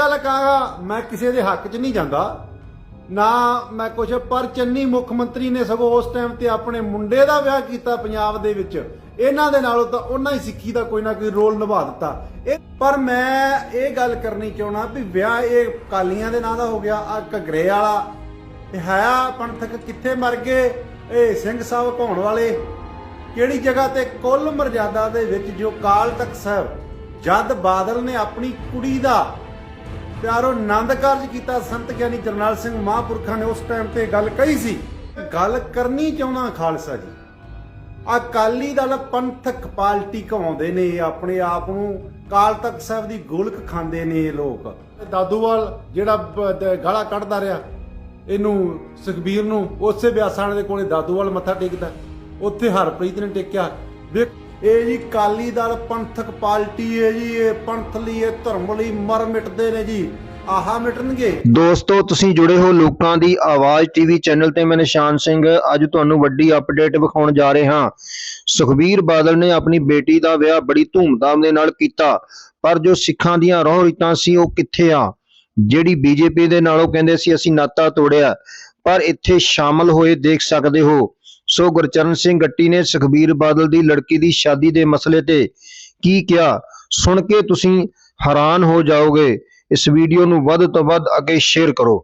ਗੱਲ ਕਹਾਂਗਾ, ਮੈਂ ਕਿਸੇ ਦੇ ਹੱਕ 'ਚ ਨਹੀਂ ਜਾਂਦਾ। ਨਾ ਮੈਂ ਕੁਛ, ਪਰ ਚੰਨੀ ਮੁੱਖ ਮੰਤਰੀ ਨੇ ਸਗੋਂ ਉਸ ਟਾਈਮ ਤੇ ਆਪਣੇ ਮੁੰਡੇ ਦਾ ਵਿਆਹ ਕੀਤਾ ਪੰਜਾਬ ਦੇ ਵਿੱਚ। ਇਹਨਾਂ ਦੇ ਨਾਲੋਂ ਤਾਂ ਉਹਨਾਂ ਹੀ ਸਿੱਖੀ ਦਾ ਕੋਈ ਨਾ ਕੋਈ ਰੋਲ ਨਿਭਾ ਦਿੱਤਾ। ਇਹ ਪਰ ਮੈਂ ਇਹ ਗੱਲ ਕਰਨੀ ਚਾਹਣਾ ਵੀ ਵਿਆਹ ਇਹ ਕਾਲੀਆਂ ਦੇ ਨਾਂ ਦਾ ਹੋ ਗਿਆ, ਆ ਘਗਰੇ ਵਾਲਾ। ਇਹ ਹੈ ਪੰਥਕ ਕਿੱਥੇ ਮਰ ਗਏ? ਇਹ ਸਿੰਘ ਸਾਹਿਬ ਘਾਉਣ ਵਾਲੇ। ਕਿਹੜੀ ਜਗ੍ਹਾ ਤੇ? ਕੁੱਲ ਮਰਜ਼ਾਦਾ ਦੇ ਵਿੱਚ ਜੋ ਕਾਲ ਤਖਤ ਸਾਹਿਬ ਜਦ ਬਾਦਲ ਨੇ ਆਪਣੀ ਕੁੜੀ ਦਾ ਪਿਆਰੋ, ਆਨੰਦ ਕਾਰਜ ਕੀਤਾ ਸੰਤ ਗਿਆਨੀ ਜਰਨੈਲ ਸਿੰਘ ਮਹਾਂਪੁਰਖਾਂ ਨੇ ਉਸ ਟਾਈਮ ਤੇ ਗੱਲ ਕਹੀ ਸੀ, ਗੱਲ ਕਰਨੀ ਚਾਹੁੰਦਾ ਖਾਲਸਾ ਜੀ। ਅਕਾਲੀ ਦਲ ਪੰਥਕ ਪਾਰਟੀ ਕਹਾਉਂਦੇ ਨੇ, ਆਪਣੇ ਆਪ ਨੂੰ ਕਾਲ ਤਖਤ ਸਾਹਿਬ ਦੀ ਗੋਲਕ ਖਾਂਦੇ ਨੇ ਇਹ ਲੋਕ। ਦਾਦੂਵਾਲ ਜਿਹੜਾ ਗਾਲਾ ਕੱਢਦਾ ਰਿਹਾ, ਇਹਨੂੰ ਸੁਖਬੀਰ ਨੂੰ, ਉਸੇ ਬਿਆਸਾਂ ਦੇ ਕੋਲੇ ਦਾਦੂਵਾਲ ਮੱਥਾ ਟੇਕਦਾ। ਉੱਥੇ ਹਰਪ੍ਰੀਤ ਨੇ ਟੇਕਿਆ। ਵੇਖ ਇਹ ਜੀ ਕਾਲੀ ਦਲ ਪੰਥਕ ਪਾਰਟੀ ਹੈ ਜੀ, ਇਹ ਪੰਥ ਲਈ, ਇਹ ਧਰਮ ਲਈ ਮਰ ਮਿਟਦੇ ਨੇ ਜੀ। ਆਹਾ ਮਿਟਣਗੇ? ਦੋਸਤੋ, ਤੁਸੀਂ ਜੁੜੇ ਹੋ ਲੋਕਾਂ ਦੀ ਆਵਾਜ਼ ਟੀਵੀ ਚੈਨਲ ਤੇ। ਮੈਂ ਨਿਸ਼ਾਨ ਸਿੰਘ, ਅੱਜ ਤੁਹਾਨੂੰ ਵੱਡੀ ਅਪਡੇਟ ਵਿਖਾਉਣ ਜਾ ਰਹੇ ਹਾਂ। ਸੁਖਬੀਰ ਬਾਦਲ ਨੇ ਆਪਣੀ ਬੇਟੀ ਦਾ ਵਿਆਹ ਬੜੀ ਧੂਮਧਾਮ ਦੇ ਨਾਲ ਕੀਤਾ, ਪਰ ਜੋ ਸਿੱਖਾਂ ਦੀਆਂ ਰੋਹ ਰੀਤਾਂ ਸੀ, ਉਹ ਕਿੱਥੇ ਆ? ਜਿਹੜੀ ਬੀਜੇਪੀ ਦੇ ਨਾਲੋਂ ਕਹਿੰਦੇ ਸੀ, ਅਸੀਂ ਨਾਤਾ ਤੋੜਿਆ, ਪਰ ਇੱਥੇ ਸ਼ਾਮਲ ਹੋਏ ਦੇਖ ਸਕਦੇ ਹੋ। ਸੋ ਗੁਰਚਰਨ ਸਿੰਘ ਗੱਟੀ ਨੇ ਸੁਖਬੀਰ ਬਾਦਲ ਦੀ ਲੜਕੀ ਦੀ ਸ਼ਾਦੀ ਦੇ ਮਸਲੇ ਤੇ ਕੀ ਕਿਹਾ? ਸੁਣ ਕੇ ਤੁਸੀਂ ਹੈਰਾਨ ਹੋ ਜਾਓਗੇ। ਇਸ ਵੀਡੀਓ ਨੂੰ ਵੱਧ ਤੋਂ ਵੱਧ ਅੱਗੇ ਸ਼ੇਅਰ ਕਰੋ।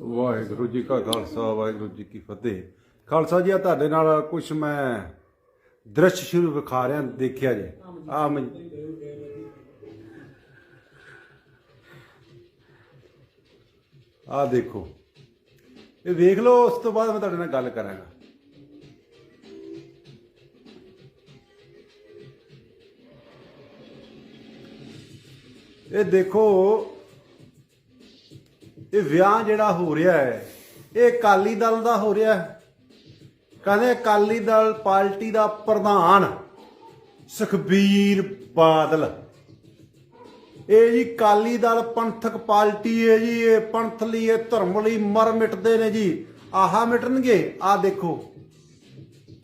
ਵਾਹਿਗੁਰੂ ਜੀ ਕਾ ਖਾਲਸਾ, ਵਾਹਿਗੁਰੂ ਜੀ ਕੀ ਫਤਿਹ। ਖਾਲਸਾ ਜੀ ਆ ਤੁਹਾਡੇ ਨਾਲ ਕੁਝ ਮੈਂ ਦ੍ਰਿਸ਼ ਸ਼ੁਰੂ ਵਿਖਾ ਰਿਹਾ, ਦੇਖਿਆ ਜੀ। ਆ ਮੈਂ ਆ ਦੇਖੋ। ਇਹ ਵੇਖ ਲਓ, ਉਸ ਤੋਂ ਬਾਅਦ ਮੈਂ ਤੁਹਾਡੇ ਨਾਲ ਗੱਲ ਕਰਾਂਗਾ। ਇਹ ਦੇਖੋ, ਇਹ ਵਿਆਹ ਜਿਹੜਾ ਹੋ ਰਿਹਾ ਹੈ, ਇਹ ਅਕਾਲੀ ਦਲ ਦਾ ਹੋ ਰਿਹਾ ਹੈ। ਕਹਿੰਦੇ ਅਕਾਲੀ ਦਲ ਪਾਰਟੀ ਦਾ ਪ੍ਰਧਾਨ ਸੁਖਬੀਰ ਬਾਦਲ। ਇਹ ਜੀ ਅਕਾਲੀ ਦਲ ਪੰਥਕ ਪਾਰਟੀ ਹੈ ਜੀ, ਇਹ ਪੰਥ ਲਈ, ਇਹ ਧਰਮ ਲਈ ਮਰ ਮਿਟਦੇ ਨੇ ਜੀ। ਆਹਾ ਮਿਟਣਗੇ? ਆ ਦੇਖੋ।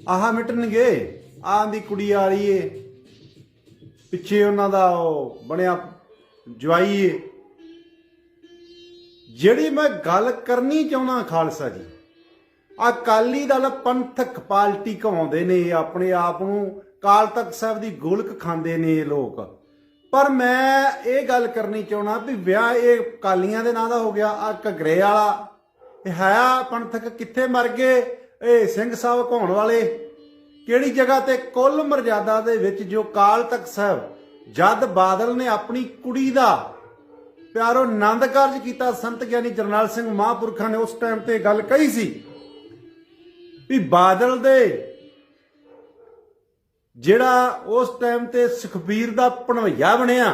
ਆਹਾ ਮਿਟਣਗੇ? ਆਹ ਦੀ ਕੁੜੀ ਆ ਰਹੀ ਏ। ਪਿੱਛੇ ਉਹਨਾਂ ਦਾ ਉਹ ਬਣਿਆ ਜਵਾਈ ਏ। ਜਿਹੜੀ ਮੈਂ ਗੱਲ ਕਰਨੀ ਚਾਹੁੰਦਾ ਖਾਲਸਾ ਜੀ, ਅਕਾਲੀ ਦਲ ਪੰਥਕ ਪਾਰਟੀ ਕਹਾਉਂਦੇ ਨੇ, ਆਪਣੇ ਆਪ ਨੂੰ ਕਾਲ ਤਖਤ ਸਾਹਿਬ ਦੀ ਗੋਲਕ ਖਾਂਦੇ ਨੇ ਇਹ ਲੋਕ। ਪਰ ਮੈਂ ਇਹ ਗੱਲ ਕਰਨੀ ਚਾਹੁੰਦਾ ਵੀ ਵਿਆਹ ਇਹ ਕਾਲੀਆਂ ਦੇ ਨਾਂ ਦਾ ਹੋ ਗਿਆ ਆ ਘਗਰੇ ਵਾਲਾ। ਇਹ ਹੈ ਪੰਥਕ ਕਿੱਥੇ ਮਰ ਗਏ? ਇਹ ਸਿੰਘ ਸਾਹਿਬ ਘਾਉਣ ਵਾਲੇ। ਕਿਹੜੀ ਜਗ੍ਹਾ ਤੇ ਕੁੱਲ ਮਰਜ਼ਾਦਾ ਦੇ ਵਿੱਚ ਜੋ ਕਾਲ ਤਖਤ ਸਾਹਿਬ, ਜਦ ਬਾਦਲ ਨੇ ਆਪਣੀ ਕੁੜੀ ਦਾ ਪਿਆਰੋ ਆਨੰਦ ਕਾਰਜ ਕੀਤਾ, ਸੰਤ ਗਿਆਨੀ ਜਰਨੈਲ ਸਿੰਘ ਮਹਾਂਪੁਰਖਾਂ ਨੇ ਉਸ ਟਾਈਮ ਤੇ ਗੱਲ ਕਹੀ ਸੀ ਵੀ ਬਾਦਲ ਦੇ ਜਿਹੜਾ ਉਸ ਟਾਈਮ ਤੇ ਸੁਖਬੀਰ ਦਾ ਭਣਵਈਆ ਬਣਿਆ,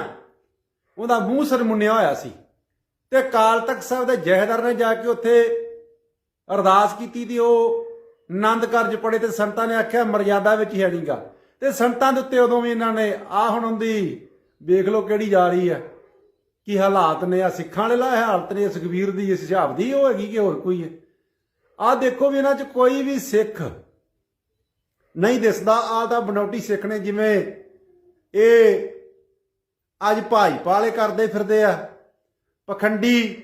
ਉਹਦਾ ਮੂੰਹ ਸਰਮੁੰਨਿਆ ਹੋਇਆ ਸੀ। ਤੇ ਕਾਲ ਤਖਤ ਸਾਹਿਬ ਦੇ ਜਹੇਦਾਰ ਨੇ ਜਾ ਕੇ ਉੱਥੇ ਅਰਦਾਸ ਕੀਤੀ ਤੇ ਉਹ ਆਨੰਦ ਕਾਰਜ ਪੜੇ ਤੇ ਸੰਤਾਂ ਨੇ ਆਖਿਆ ਮਰਜ਼ਾਦਾ ਵਿੱਚ ਹੀ ਹੈ ਨਹੀਂਗਾ ਤੇ ਸੰਤਾਂ ਦੇ ਉੱਤੇ ਉਦੋਂ ਵੀ ਇਹਨਾਂ ਨੇ ਆ ਹੁਣ ਹੁੰਦੀ ਵੇਖ ਲਓ ਕਿਹੜੀ ਜਾ ਰਹੀ ਹੈ, ਕੀ ਹਾਲਾਤ ਨੇ ਆ ਸਿੱਖਾਂ ਵਾਲੇ ਲਾ ਹਾਲਤ ਨੇ, ਸੁਖਬੀਰ ਦੀ ਇਸ ਹਿਸਾਬ ਦੀ ਉਹ ਹੈਗੀ ਕਿ ਹੋਰ ਕੋਈ ਹੈ। ਆ ਦੇਖੋ ਵੀ ਇਹਨਾਂ 'ਚ ਕੋਈ ਵੀ ਸਿੱਖ ਨਹੀਂ ਦਿਸਦਾ ਆ ਤਾਂ ਬਨੌਟੀ ਸਿੱਖ ਨੇ ਜਿਵੇਂ ਇਹ ਅੱਜ ਭਾਈ ਪਾਲੇ ਕਰਦੇ ਫਿਰਦੇ ਆ। ਪਖੰਡੀ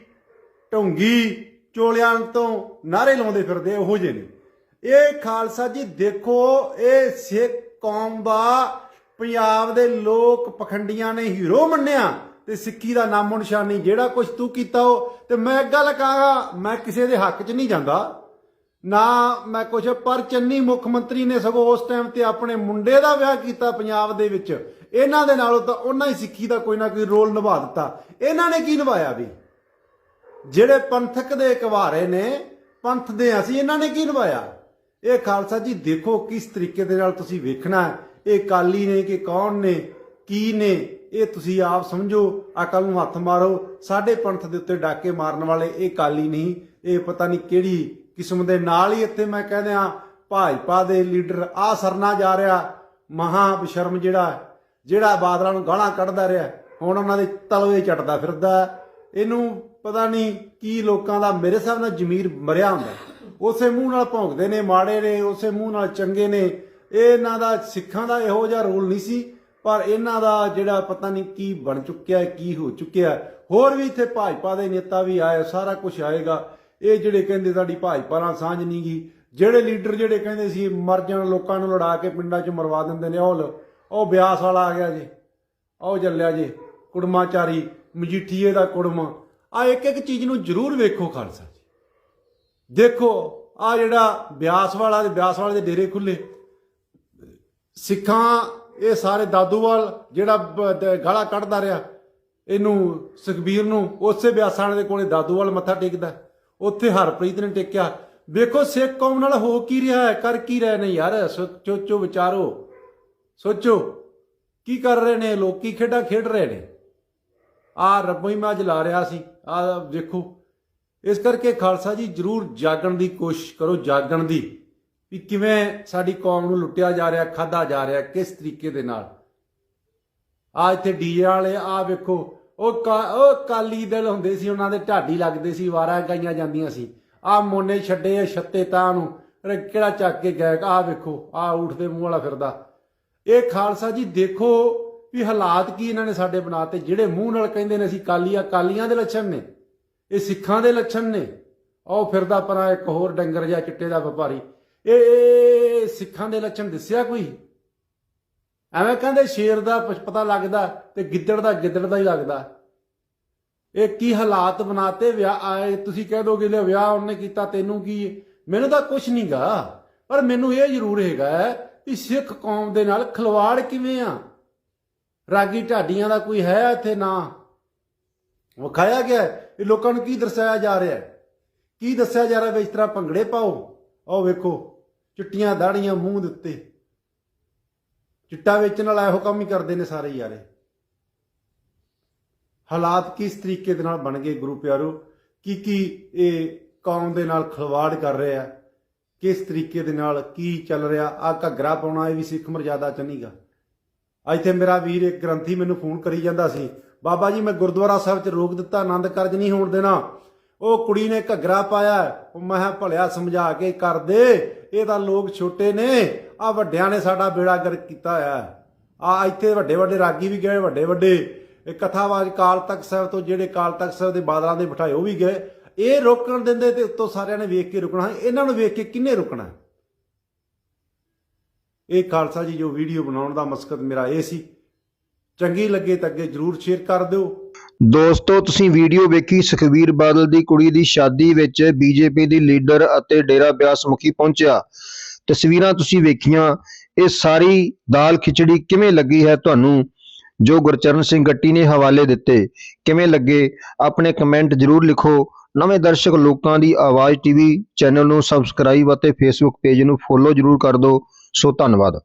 ਢੋਂਗੀ ਚੋਲਿਆਂ ਤੋਂ ਨਾਰੇ ਲਾਉਂਦੇ ਫਿਰਦੇ ਆ, ਉਹੋ ਜਿਹੇ ਨੇ। ਇਹ ਖਾਲਸਾ ਜੀ ਦੇਖੋ ਇਹ ਸਿੱਖ ਕੌਮ ਦਾ ਪੰਜਾਬ ਦੇ ਲੋਕ ਪਖੰਡੀਆਂ ਨੇ ਹੀਰੋ ਮੰਨਿਆ ਤੇ ਸਿੱਖੀ ਦਾ ਨਾਮੋ ਨਿਸ਼ਾਨੀ ਜਿਹੜਾ ਕੁਝ ਤੂੰ ਕੀਤਾ ਉਹ ਤੇ ਮੈਂ ਇੱਕ ਗੱਲ ਕਹਾਂਗਾ ਮੈਂ ਕਿਸੇ ਦੇ ਹੱਕ 'ਚ ਨਹੀਂ ਜਾਂਦਾ। ਨਾ ਮੈਂ ਕੁਛ, ਪਰ ਚੰਨੀ ਮੁੱਖ ਮੰਤਰੀ ਨੇ ਸਗੋਂ ਉਸ ਟਾਈਮ ਤੇ ਆਪਣੇ ਮੁੰਡੇ ਦਾ ਵਿਆਹ ਕੀਤਾ ਪੰਜਾਬ ਦੇ ਵਿੱਚ। ਇਹਨਾਂ ਦੇ ਨਾਲੋਂ ਤਾਂ ਉਹਨਾਂ ਹੀ ਸਿੱਖੀ ਦਾ ਕੋਈ ਨਾ ਕੋਈ ਰੋਲ ਨਿਭਾ ਦਿੱਤਾ। ਇਹਨਾਂ ਨੇ ਕੀ ਨਿਭਾਇਆ ਵੀ? ਜਿਹੜੇ ਪੰਥਕ ਦੇ ਕਵਾਰੇ ਨੇ, ਪੰਥ ਦੇ ਅਸੀਂ ਇਹਨਾਂ ਨੇ ਕੀ ਨਿਭਾਇਆ? ਇਹ ਖਾਲਸਾ ਜੀ, ਦੇਖੋ ਕਿਸ ਤਰੀਕੇ ਦੇ ਨਾਲ ਤੁਸੀਂ ਵੇਖਣਾ ਇਹ ਕਾਲੀ ਨੇ ਕਿ ਕੌਣ ਨੇ? ਕੀ ਨੇ? ਇਹ ਤੁਸੀਂ ਆਪ ਸਮਝੋ। ਅਕਲ ਨੂੰ ਹੱਥ ਮਾਰੋ। ਸਾਡੇ ਪੰਥ ਦੇ ਉੱਤੇ ਡਾਕੇ ਮਾਰਨ ਵਾਲੇ ਇਹ ਕਾਲੀ ਨਹੀਂ। ਇਹ ਪਤਾ ਨਹੀਂ ਕਿਹੜੀ ਕਿਸਮ ਦੇ ਨਾਲ ਹੀ ਇੱਥੇ ਮੈਂ ਕਹਿੰਦੇ ਆ ਭਾਜਪਾ ਦੇ ਲੀਡਰ ਆ ਸਰਨਾ ਜਾ ਰਿਹਾ, ਮਹਾ ਬਸ਼ਰਮ ਜਿਹੜਾ ਜਿਹੜਾ ਬਾਦਲਾਂ ਨੂੰ ਗਾਲਾਂ ਕੱਢਦਾ ਰਿਹਾ, ਹੁਣ ਉਹਨਾਂ ਦੇ ਤਲਵੇ ਚਟਦਾ ਫਿਰਦਾ ਇਹਨੂੰ ਪਤਾ ਨਹੀਂ ਕੀ ਲੋਕਾਂ ਦਾ, ਮੇਰੇ ਹਿਸਾਬ ਨਾਲ ਜ਼ਮੀਰ ਮਰਿਆ ਹੁੰਦਾ ਉਸੇ ਮੂੰਹ ਨਾਲ ਭੌਂਕਦੇ ਨੇ, ਮਾੜੇ ਨੇ, ਉਸੇ ਮੂੰਹ ਨਾਲ ਚੰਗੇ ਨੇ। ਇਹਨਾਂ ਦਾ ਸਿੱਖਾਂ ਦਾ ਇਹੋ ਜਿਹਾ ਰੋਲ ਨਹੀਂ ਸੀ, ਪਰ ਇਹਨਾਂ ਦਾ ਜਿਹੜਾ ਪਤਾ ਨਹੀਂ ਕੀ ਬਣ ਚੁੱਕਿਆ, ਕੀ ਹੋ ਚੁੱਕਿਆ। ਹੋਰ ਵੀ ਇੱਥੇ ਭਾਜਪਾ ਦੇ ਨੇਤਾ ਵੀ ਆਏ, ਸਾਰਾ ਕੁਝ ਆਏਗਾ। ਇਹ ਜਿਹੜੇ ਕਹਿੰਦੇ ਸਾਡੀ ਭਾਜਪਾ ਨਾਲ ਸਾਂਝ ਨਹੀਂ ਗਈ ਜਿਹੜੇ ਲੀਡਰ ਜਿਹੜੇ ਕਹਿੰਦੇ ਸੀ ਮਰ ਜਾਣ, ਲੋਕਾਂ ਨੂੰ ਲੜਾ ਕੇ ਪਿੰਡਾਂ 'ਚ ਮਰਵਾ ਦਿੰਦੇ ਨੇ, ਉਹ ਉਹ ਬਿਆਸ ਵਾਲਾ ਆ ਗਿਆ ਜੀ। ਉਹ ਚੱਲਿਆ ਜੀ, ਕੁੜਮਾਚਾਰੀ, ਮਜੀਠੀਏ ਦਾ ਕੁੜਮ। ਆ ਇੱਕ ਇੱਕ ਚੀਜ਼ ਨੂੰ ਜ਼ਰੂਰ ਵੇਖੋ ਖਾਲਸਾ ਜੀ। ਦੇਖੋ ਆ ਜਿਹੜਾ ਬਿਆਸ ਵਾਲਾ ਦੇ ਬਿਆਸ ਵਾਲੇ ਦੇ ਡੇਰੇ ਖੁੱਲੇ। ਸਿੱਖਾਂ, ਇਹ ਸਾਰੇ ਦਾਦੂਵਾਲ ਜਿਹੜਾ ਗਾਲਾ ਕੱਢਦਾ ਰਿਹਾ, ਇਹਨੂੰ, ਸੁਖਬੀਰ ਨੂੰ, ਉਸੇ ਬਿਆਸਾਂ ਦੇ ਕੋਲੇ ਦਾਦੂਵਾਲ ਮੱਥਾ ਟੇਕਦਾ। ਉੱਥੇ ਹਰਪ੍ਰੀਤ ਨੇ ਟੇਕਿਆ, ਵੇਖੋ ਸਿੱਖ ਕੌਮ ਨਾਲ ਹੋ ਕੀ ਰਿਹਾ ਹੈ? ਕਰ ਕੀ ਰਹੇ ਨੇ ਯਾਰ? ਸੋਚੋ ਵਿਚਾਰੋ। ਸੋਚੋ, ਕੀ ਕਰ ਰਹੇ ਨੇ? ਲੋਕੀ ਖੇਡਾਂ ਖੇਡ ਰਹੇ ਨੇ। ਆ ਰੱਬੋਂ ਹੀ ਮੈਂ ਅੱਜ ਲਾ ਰਿਹਾ ਸੀ। ਆ ਵੇਖੋ। ਇਸ ਕਰਕੇ ਖਾਲਸਾ ਜੀ ਜਰੂਰ ਜਾਗਣ ਦੀ ਕੋਸ਼ਿਸ਼ ਕਰੋ, ਜਾਗਣ ਦੀ, ਵੀ ਕਿਵੇਂ ਸਾਡੀ ਕੌਮ ਨੂੰ ਲੁੱਟਿਆ ਜਾ ਰਿਹਾ ਖਾਦਾ ਜਾ ਰਿਹਾ ਕਿਸ ਤਰੀਕੇ ਦੇ ਨਾਲ। ਆ ਇੱਥੇ ਡੀਜੇ ਵਾਲੇ, ਆ ਵੇਖੋ ਉਹ ਕਾ- ਉਹ ਕਾਲੀ ਦਲ ਹੁੰਦੇ ਸੀ, ਉਹਨਾਂ ਦੇ ਢਾਡੀ ਲੱਗਦੇ ਸੀ, ਵਾਰਾਂ ਗਾਈਆਂ ਜਾਂਦੀਆਂ ਸੀ। ਆ ਮੋਨੇ ਛੱਡੇ ਆ ਛੱਤੇ ਤਾਂ ਨੂੰ, ਅਰੇ ਕਿਹੜਾ ਚੱਕ ਕੇ ਗਏ ਆ ਵੇਖੋ ਆ ਊਠ ਦੇ ਮੂੰਹ ਵਾਲਾ ਫਿਰਦਾ। ਇਹ ਖਾਲਸਾ ਜੀ, ਦੇਖੋ ਵੀ ਹਾਲਾਤ ਕੀ ਇਹਨਾਂ ਨੇ ਸਾਡੇ ਬਣਾਤੇ, ਜਿਹੜੇ ਮੂੰਹ ਨਾਲ ਕਹਿੰਦੇ ਨੇ ਅਸੀਂ ਕਾਲੀਆਂ ਕਾਲੀਆਂ ਦੇ ਲੱਛਣ ਨੇ, ਇਹ ਸਿੱਖਾਂ ਦੇ ਲੱਛਣ ਨੇ। ਉਹ ਫਿਰਦਾ ਪਰਾਂ ਇੱਕ ਹੋਰ ਡੰਗਰ ਜਿਹਾ ਚਿੱਟੇ ਦਾ ਵਪਾਰੀ। ਇਹ ਇਹ ਸਿੱਖਾਂ ਦੇ ਲੱਛਣ ਦਿਸਿਆ ਕੋਈ? ਐਵੇਂ ਕਹਿੰਦੇ ਸ਼ੇਰ ਦਾ ਪ- ਪਤਾ ਲੱਗਦਾ ਤੇ ਗਿੱਦੜ ਦਾ ਗਿੱਦੜ ਦਾ ਹੀ ਲੱਗਦਾ। ਇਹ ਕੀ ਹਾਲਾਤ ਬਣਾਤੇ ਵਿਆਹ ਆਏ, ਤੁਸੀਂ ਕਹਿ ਦੋਗੇ ਲੈ ਵਿਆਹ ਉਹਨੇ ਕੀਤਾ, ਤੈਨੂੰ ਕੀ? ਮੈਨੂੰ ਤਾਂ ਕੁਝ ਨਹੀਂਗਾ ਪਰ ਮੈਨੂੰ ਇਹ ਜ਼ਰੂਰ ਹੈਗਾ ਵੀ ਸਿੱਖ ਕੌਮ ਦੇ ਨਾਲ ਖਲਵਾੜ ਕਿਵੇਂ ਆ? ਰਾਗੀ ਢਾਡੀਆਂ ਦਾ ਕੋਈ ਹੈ ਇੱਥੇ ਨਾ? ਵਿਖਾਇਆ ਗਿਆ ਇਹ ਲੋਕਾਂ ਨੂੰ ਕੀ ਦਰਸਾਇਆ ਜਾ ਰਿਹਾ ਹੈ? ਕੀ ਦੱਸਿਆ ਜਾ ਰਿਹਾ ਵੀ ਇਸ ਤਰ੍ਹਾਂ ਭੰਗੜੇ ਪਾਓ? ਆਹ ਵੇਖੋ, ਚਿੱਟੀਆਂ ਦਾੜੀਆਂ ਮੂੰਹ ਦੇ ਉੱਤੇ। ਚਿੱਟਾ ਵੇਚਣ ਵਾਲਾ ਇਹੋ ਕੰਮ ਹੀ ਕਰਦੇ ਨੇ ਸਾਰੇ ਯਾਰੇ। ਹਾਲਾਤ ਕਿਸ ਤਰੀਕੇ ਦੇ ਨਾਲ ਬਣ ਗਏ ਗੁਰੂ ਪਿਆਰੋ? ਕੀ ਕੀ ਇਹ ਕੌਮ ਦੇ ਨਾਲ ਖਲਵਾੜ ਕਰ ਰਿਹਾ? ਕਿਸ ਤਰੀਕੇ ਦੇ ਨਾਲ ਕੀ ਚੱਲ ਰਿਹਾ? ਆ ਘੱਗਰਾ ਪਾਉਣਾ ਇਹ ਵੀ ਸਿੱਖ ਮਰਜ਼ਾਦਾ ਚ ਨਹੀਂਗਾ ਇੱਥੇ ਮੇਰਾ ਵੀਰ ਇੱਕ ਗ੍ਰੰਥੀ ਮੈਨੂੰ ਫੋਨ ਕਰੀ ਜਾਂਦਾ ਸੀ, ਬਾਬਾ ਜੀ, ਮੈਂ ਗੁਰਦੁਆਰਾ ਸਾਹਿਬ 'ਚ ਰੋਕ ਦਿੱਤਾ, ਆਨੰਦ ਕਾਰਜ ਨਹੀਂ ਹੋਣ ਦੇਣਾ। ਉਹ ਕੁੜੀ ਨੇ ਘੱਗਰਾ ਪਾਇਆ, ਉਹ ਮੈਂ ਕਿਹਾ, ਭਲਿਆ ਸਮਝਾ ਕੇ ਕਰ ਦੇ, ਇਹ ਤਾਂ ਲੋਕ ਛੋਟੇ ਨੇ ਆ ਵੱਡਿਆਂ ਨੇ ਸਾਡਾ ਬੇੜਾ ਗਰ ਕੀਤਾ ਹੋਇਆ। ਆ ਇੱਥੇ ਵੱਡੇ ਵੱਡੇ ਰਾਗੀ ਵੀ ਗਏ, ਵੱਡੇ ਵੱਡੇ, ਇਹ ਕਥਾਵਾਜ ਕਾਲ ਤਖਤ ਸਾਹਿਬ ਤੋਂ ਜਿਹੜੇ ਕਾਲ ਤਖਤ ਸਾਹਿਬ ਦੇ ਬਾਦਲਾਂ ਦੇ ਬਿਠਾਏ, ਉਹ ਵੀ ਗਏ। ਇਹ ਰੋਕਣ ਦਿੰਦੇ ਤੇ ਉੱਤੋਂ ਸਾਰਿਆਂ ਨੇ ਵੇਖ ਕੇ ਰੁਕਣਾ, ਇਹਨਾਂ ਨੂੰ ਵੇਖ ਕੇ ਕਿੰਨੇ ਰੁਕਣਾ? ਇਹ ਖਾਲਸਾ ਜੀ ਜੋ ਵੀਡੀਓ ਬਣਾਉਣ ਦਾ ਮਕਸਦ ਮੇਰਾ ਇਹ ਸੀ। ਚੰਗੀ ਲੱਗੇ ਤਾਂ ਅੱਗੇ ਜਰੂਰ ਸ਼ੇਅਰ ਕਰ ਦਿਓ। ਦੋਸਤੋ, ਤੁਸੀਂ ਵੀਡੀਓ ਵੇਖੀ ਸੁਖਬੀਰ ਬਾਦਲ ਦੀ ਕੁੜੀ ਦੀ ਸ਼ਾਦੀ ਵਿੱਚ ਬੀਜੇਪੀ ਦੀ ਲੀਡਰ ਅਤੇ ਡੇਰਾ ਬਿਆਸ ਮੁਖੀ ਪਹੁੰਚਿਆ। ਤਸਵੀਰਾਂ ਤੁਸੀਂ ਵੇਖੀਆਂ, ਇਹ ਸਾਰੀ ਦਾਲ ਖਿਚੜੀ ਕਿਵੇਂ ਲੱਗੀ ਹੈ ਤੁਹਾਨੂੰ, ਜੋ ਗੁਰਚਰਨ ਸਿੰਘ ਗੱਟੀ ਨੇ ਹਵਾਲੇ ਦਿੱਤੇ। ਕਿਵੇਂ ਲੱਗੇ? ਆਪਣੇ ਕਮੈਂਟ ਜ਼ਰੂਰ ਲਿਖੋ। ਨਵੇਂ ਦਰਸ਼ਕ ਲੋਕਾਂ ਦੀ ਆਵਾਜ਼ ਟੀਵੀ ਚੈਨਲ ਨੂੰ ਸਬਸਕ੍ਰਾਈਬ ਅਤੇ ਫੇਸਬੁੱਕ ਪੇਜ ਨੂੰ ਫੋਲੋ ਜ਼ਰੂਰ ਕਰ ਦਿਓ। ਸੋ ਧੰਨਵਾਦ।